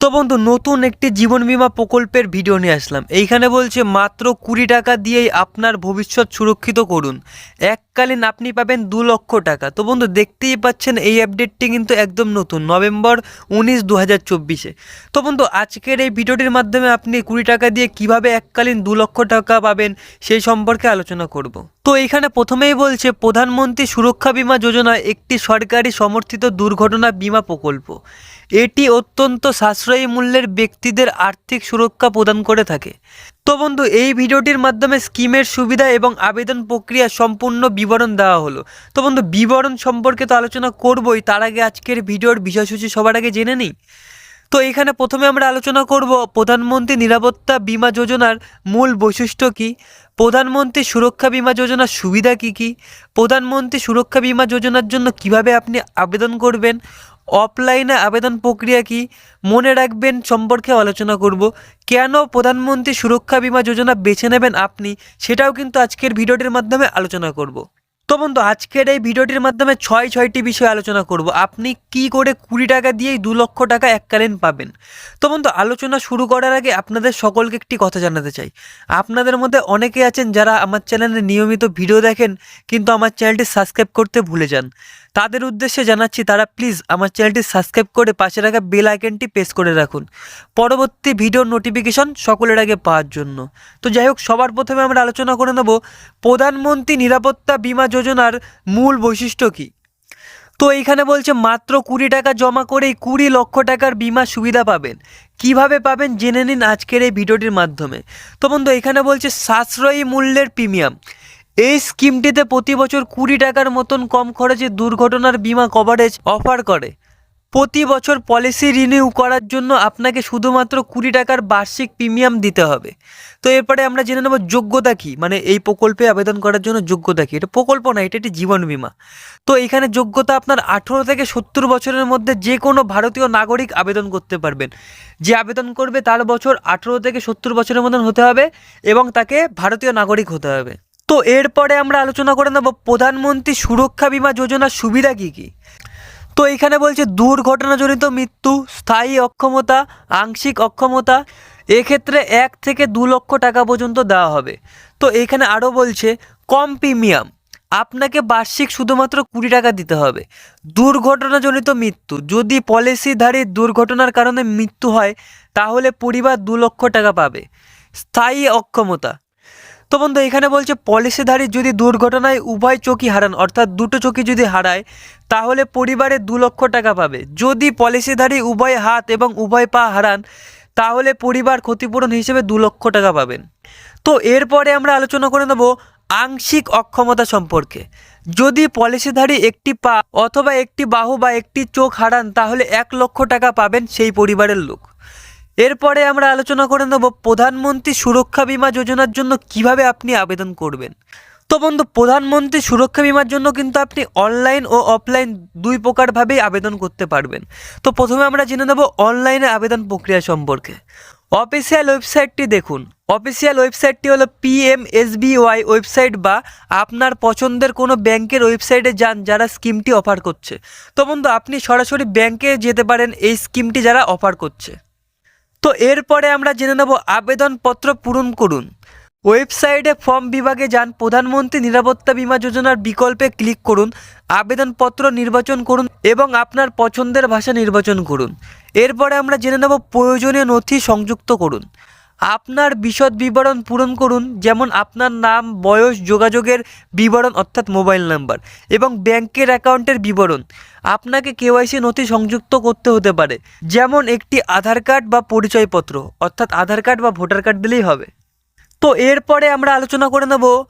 তো বন্ধু, নতুন একটি জীবন বীমা প্রকল্পের ভিডিও নিয়ে আসলাম। এইখানে বলছে, মাত্র কুড়ি টাকা দিয়েই আপনার ভবিষ্যৎ সুরক্ষিত করুন। এককালীন আপনি পাবেন দু লক্ষ টাকা। তো বন্ধু, দেখতেই পাচ্ছেন, এই আপডেটটি কিন্তু একদম নতুন, নভেম্বর উনিশ দু হাজার চব্বিশে। তো বন্ধু, আজকের এই ভিডিওটির মাধ্যমে আপনি কুড়ি টাকা দিয়ে কীভাবে এককালীন দু লক্ষ টাকা পাবেন, সেই সম্পর্কে আলোচনা করব। তো এইখানে প্রথমেই বলছে, প্রধানমন্ত্রী সুরক্ষা বীমা যোজনা একটি সরকারি সমর্থিত দুর্ঘটনা বীমা প্রকল্প। এটি অত্যন্ত সাশ্রয়ী মূল্যের ব্যক্তিদের আর্থিক সুরক্ষা প্রদান করে থাকে। তো বন্ধু, এই ভিডিওটির মাধ্যমে স্কিমের সুবিধা এবং আবেদন প্রক্রিয়া সম্পূর্ণ বিবরণ দেওয়া হলো। তো বন্ধু, বিবরণ সম্পর্কে তো আলোচনা করবই, তার আগে আজকের ভিডিওর বিষয়সূচি সবার আগে জেনে নিই। তো এখানে প্রথমে আমরা আলোচনা করব, প্রধানমন্ত্রী নিরাপত্তা বীমা যোজনার মূল বৈশিষ্ট্য কী? প্রধানমন্ত্রী সুরক্ষা বীমা যোজনার সুবিধা কী কী? প্রধানমন্ত্রী সুরক্ষা বীমা যোজনার জন্য কীভাবে আপনি আবেদন করবেন? অফলাইনে আবেদন প্রক্রিয়া কি? মনে রাখবেন, সম্পর্কে আলোচনা করব। কেন প্রধানমন্ত্রী সুরক্ষা বীমা যোজনা বেছে নেবেন আপনি? সেটাও কিন্তু আজকের ভিডিওটির মাধ্যমে আলোচনা করব। তো বন্ধু, আজকের এই ভিডিওটির মাধ্যমে ছয়, ছয়টি বিষয় আলোচনা করব। আপনি কি করে কুড়ি টাকা দিয়েই দু লক্ষ টাকা এককালীন পাবেন? তো বন্ধু, আলোচনা শুরু করার আগে আপনাদের সকলকে একটি কথা জানাতে চাই। আপনাদের মধ্যে অনেকে আছেন যারা আমার চ্যানেলে নিয়মিত ভিডিও দেখেন, কিন্তু আমার চ্যানেলটি সাবস্ক্রাইব করতে ভুলে যান। তাদের উদ্দেশ্যে জানাচ্ছি তারা প্লিজ আমার চ্যানেলটি সাবস্ক্রাইব করে পাশে রাখা বেল আইকনটি প্রেস করে রাখুন। পরবর্তী ভিডিও নোটিফিকেশন সকলের আগে পাওয়ার জন্য। তো যাই হোক, সবার প্রথমে আমরা আলোচনা করে নেব প্রধানমন্ত্রী নিরাপত্তা বীমা যোজনার মূল বৈশিষ্ট্য কী? তো এইখানে বলছে, মাত্র কুড়ি টাকা জমা করেই কুড়ি লক্ষ টাকার বিমা সুবিধা পাবেন। কীভাবে পাবেন, জেনে নিন আজকের এই ভিডিওটির মাধ্যমে। তো বন্ধু, এখানে বলছে সাশ্রয়ী মূল্যের প্রিমিয়াম। এই স্কিমটিতে প্রতি বছর কুড়ি টাকার মতন কম খরচে দুর্ঘটনার বিমা কভারেজ অফার করে। প্রতি বছর পলিসি রিনিউ করার জন্য আপনাকে শুধুমাত্র কুড়ি টাকার বার্ষিক প্রিমিয়াম দিতে হবে। তো এরপরে আমরা জেনে নেব যোগ্যতা কী? মানে এই প্রকল্পে আবেদন করার জন্য যোগ্যতা কী? এটা প্রকল্প না, এটা একটি জীবন বিমা। তো এখানে যোগ্যতা আপনার আঠেরো থেকে সত্তর বছরের মধ্যে যে কোনো ভারতীয় নাগরিক আবেদন করতে পারবেন। যে আবেদন করবে তার বছর আঠেরো থেকে সত্তর বছরের মতন হতে হবে এবং তাকে ভারতীয় নাগরিক হতে হবে। তো এরপরে আমরা আলোচনা করে নেব প্রধানমন্ত্রী সুরক্ষা বীমা যোজনার সুবিধা কী কী? তো এখানে বলছে দুর্ঘটনাজনিত মৃত্যু, স্থায়ী অক্ষমতা, আংশিক অক্ষমতা, এক্ষেত্রে এক থেকে দু লক্ষ টাকা পর্যন্ত দেওয়া হবে। তো এখানে আরও বলছে, কম প্রিমিয়াম, আপনাকে বার্ষিক শুধুমাত্র কুড়ি টাকা দিতে হবে। দুর্ঘটনাজনিত মৃত্যু, যদি পলিসিধারীর দুর্ঘটনার কারণে মৃত্যু হয়, তাহলে পরিবার দু লক্ষ টাকা পাবে। স্থায়ী অক্ষমতা তো বন্ধু এখানে বলছে, পলিসিধারী যদি দুর্ঘটনায় উভয় চোখই হারান, অর্থাৎ দুটো চোখই যদি হারায়, তাহলে পরিবারে দু লক্ষ টাকা পাবে। যদি পলিসিধারী উভয় হাত এবং উভয় পা হারান, তাহলে পরিবার ক্ষতিপূরণ হিসেবে দু লক্ষ টাকা পাবেন। তো এরপরে আমরা আলোচনা করে নেব আংশিক অক্ষমতা সম্পর্কে। যদি পলিসিধারী একটি পা অথবা একটি বাহু বা একটি চোখ হারান, তাহলে এক লক্ষ টাকা পাবেন সেই পরিবারের লোক। এরপরে আমরা আলোচনা করে নেব প্রধানমন্ত্রী সুরক্ষা বীমা যোজনার জন্য কীভাবে আপনি আবেদন করবেন। তো বন্ধু, প্রধানমন্ত্রী সুরক্ষা বীমার জন্য কিন্তু আপনি অনলাইন ও অফলাইন দুই প্রকারভাবেই আবেদন করতে পারবেন। তো প্রথমে আমরা জেনে নেব অনলাইনে আবেদন প্রক্রিয়া সম্পর্কে। অফিসিয়াল ওয়েবসাইটটি দেখুন। অফিসিয়াল ওয়েবসাইটটি হলো পিএমএসবিওয়াই ওয়েবসাইট বা আপনার পছন্দের কোনো ব্যাংকের ওয়েবসাইটে যান যারা স্কিমটি অফার করছে। তো বন্ধু, আপনি সরাসরি ব্যাংকে যেতে পারেন এই স্কিমটি যারা অফার করছে। তো এরপরে আমরা জেনে নেব আবেদনপত্র পূরণ করুন। ওয়েবসাইটে ফর্ম বিভাগে যান প্রধানমন্ত্রী নিরাপত্তা বিমা যোজনার বিকল্পে ক্লিক করুন, আবেদনপত্র নির্বাচন করুন এবং আপনার পছন্দের ভাষা নির্বাচন করুন। এরপরে আমরা জেনে নেব প্রয়োজনীয় নথি সংযুক্ত করুন। আপনার বিশদ বিবরণ পূরণ করুন, যেমন আপনার নাম, বয়স, যোগাযোগের বিবরণ, অর্থাৎ মোবাইল নাম্বার, এবং ব্যাংকের অ্যাকাউন্টের বিবরণ। আপনাকে কেওয়াইসি নথি সংযুক্ত করতে হতে পারে, যেমন একটি আধার কার্ড বা পরিচয়পত্র, অর্থাৎ আধার কার্ড বা ভোটার কার্ড দিলেই হবে। তো এরপরে আমরা আলোচনা করে নেব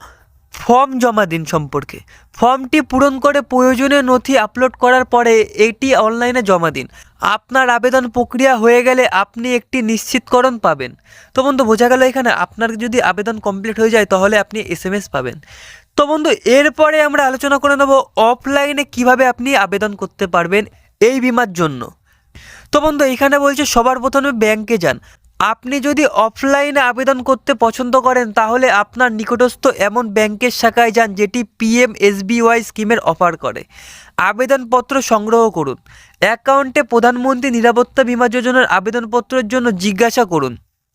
ফর্ম জমা দিন সম্পর্কে। ফর্মটি পূরণ করে প্রয়োজনীয় নথি আপলোড করার পরে এটি অনলাইনে জমা দিন। আপনার আবেদন প্রক্রিয়া হয়ে গেলে আপনি একটি নিশ্চিতকরণ পাবেন। তো বন্ধু, বোঝা গেল এখানে আপনার যদি আবেদন কমপ্লিট হয়ে যায় তাহলে আপনি এস পাবেন। তো বন্ধু, এরপরে আমরা আলোচনা করে নেব অফলাইনে কীভাবে আপনি আবেদন করতে পারবেন এই বিমার জন্য। তো বন্ধু, এখানে বলছে সবার প্রথমে ব্যাংকে যান। আপনি যদি অফলাইনে আবেদন করতে পছন্দ করেন, তাহলে আপনার নিকটস্থ এমন ব্যাংকের শাখায় যান, যেটি পিএম এসবিওয়াই স্কিমের অফার করে। আবেদনপত্র সংগ্রহ করুন। অ্যাকাউন্টে প্রধানমন্ত্রী নিরাপত্তা বীমা যোজনার আবেদনপত্রের জন্য জিজ্ঞাসা করুন।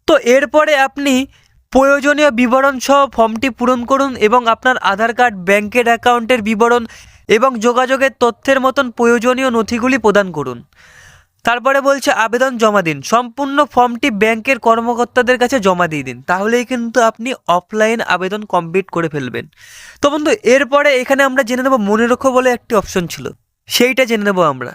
তো এরপরে আপনি প্রয়োজনীয় বিবরণ সহ ফর্মটি পূরণ করুন এবং আপনার আধার কার্ড, ব্যাংকের অ্যাকাউন্টের বিবরণ এবং যোগাযোগের তথ্যের মতন প্রয়োজনীয় নথিগুলি প্রদান করুন। তারপরে বলছে, আবেদন জমা দিন। সম্পূর্ণ ফর্মটি ব্যাংকের কর্মকর্তাদের কাছে জমা দিয়ে দিন। তাহলেই কিন্তু আপনি অফলাইন আবেদন কমপ্লিট করে ফেলবেন। তো বন্ধু, এরপরে এখানে আমরা জেনে নেব মনে রাখো বলে একটি অপশন ছিল। সেইটা জেনে নেব আমরা।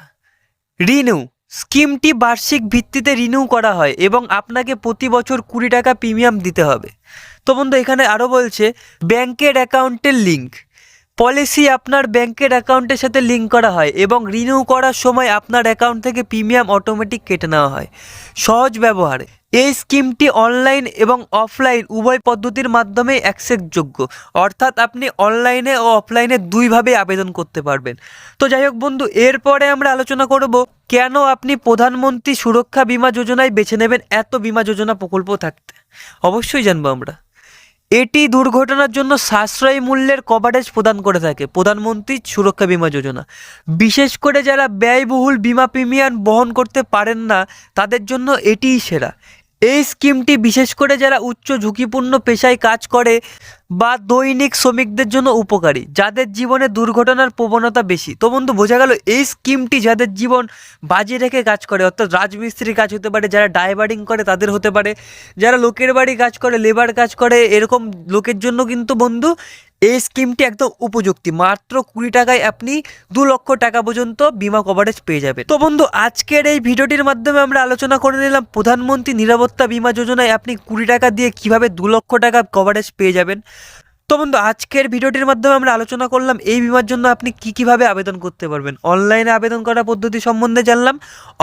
রিনিউ। স্কিমটি বার্ষিক ভিত্তিতে রিনিউ করা হয় এবং আপনাকে প্রতি বছর কুড়ি টাকা প্রিমিয়াম দিতে হবে। তো বন্ধু, এখানে আরও বলছে, ব্যাংকের অ্যাকাউন্টের লিঙ্ক পলিসি আপনার ব্যাংকের অ্যাকাউন্টের সাথে লিঙ্ক করা হয় এবং রিনিউ করার সময় আপনার অ্যাকাউন্ট থেকে প্রিমিয়াম অটোমেটিক কেটে নেওয়া হয়। সহজ ব্যবহারে। এই স্কিমটি অনলাইন এবং অফলাইন উভয় পদ্ধতির মাধ্যমে অ্যাক্সেসযোগ্য। অর্থাৎ আপনি অনলাইনে ও অফলাইনে দুইভাবে আবেদন করতে পারবেন। তো যাই হোক বন্ধু, এরপরে আমরা আলোচনা করব কেন আপনি প্রধানমন্ত্রী সুরক্ষা বীমা যোজনায় বেছে নেবেন এত বিমা যোজনা প্রকল্প থাকতে। অবশ্যই জানব আমরা। এটি দুর্ঘটনার জন্য সাশ্রয়ী মূল্যের কভারেজ প্রদান করে থাকে, প্রধানমন্ত্রী সুরক্ষা বিমা যোজনা। বিশেষ করে যারা ব্যয়বহুল বিমা প্রিমিয়াম বহন করতে পারেন না, তাদের জন্য এটিই সেরা। এই স্কিমটি বিশেষ করে যারা উচ্চ ঝুঁকিপূর্ণ পেশায় কাজ করে বা দৈনিক শ্রমিকদের জন্য উপকারী, যাদের জীবনে দুর্ঘটনার প্রবণতা বেশি। তো বন্ধু, বোঝা গেল এই স্কিমটি যাদের জীবন বাজি রেখে কাজ করে, অর্থাৎ রাজমিস্ত্রির কাজ হতে পারে, যারা ড্রাইভারিং করে তাদের হতে পারে, যারা লোকের বাড়ি কাজ করে লেবার কাজ করে, এরকম লোকের জন্য কিন্তু বন্ধু এই স্কিমটি একদম উপযুক্তি। মাত্র কুড়ি টাকায় আপনি দু লক্ষ টাকা পর্যন্ত বিমা কভারেজ পেয়ে যাবে তো বন্ধু, আজকের এই ভিডিওটির মাধ্যমে আমরা আলোচনা করে নিলাম প্রধানমন্ত্রী নিরাপত্তা বিমা যোজনায় আপনি কুড়ি টাকা দিয়ে কীভাবে দু লক্ষ টাকা কভারেজ পেয়ে যাবেন। তো বন্ধু, আজকের ভিডিওটির মাধ্যমে আমরা আলোচনা করলাম এই বিমার জন্য আপনি কি কীভাবে আবেদন করতে পারবেন। অনলাইনে আবেদন করা পদ্ধতি সম্বন্ধে জানলাম,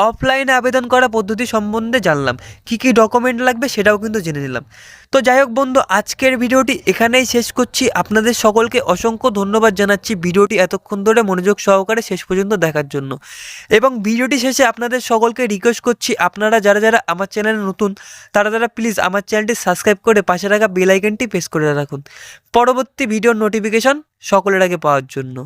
অফলাইনে আবেদন করা পদ্ধতি সম্বন্ধে জানলাম, কি কি ডকুমেন্ট লাগবে সেটাও কিন্তু জেনে নিলাম। তো যাই হোক বন্ধু, আজকের ভিডিওটি এখানেই শেষ করছি। আপনাদের সকলকে অসংখ্য ধন্যবাদ জানাচ্ছি ভিডিওটি এতক্ষণ ধরে মনোযোগ সহকারে শেষ পর্যন্ত দেখার জন্য। এবং ভিডিওটি শেষে আপনাদের সকলকে রিকোয়েস্ট করছি, আপনারা যারা যারা আমার চ্যানেলে নতুন, তারা তারা প্লিজ আমার চ্যানেলটি সাবস্ক্রাইব করে পাশে রাখা বেল আইকনটি প্রেস করে রাখুন। পরবর্তী ভিডিওর নোটিফিকেশন সকলের আগে পাওয়ার জন্য।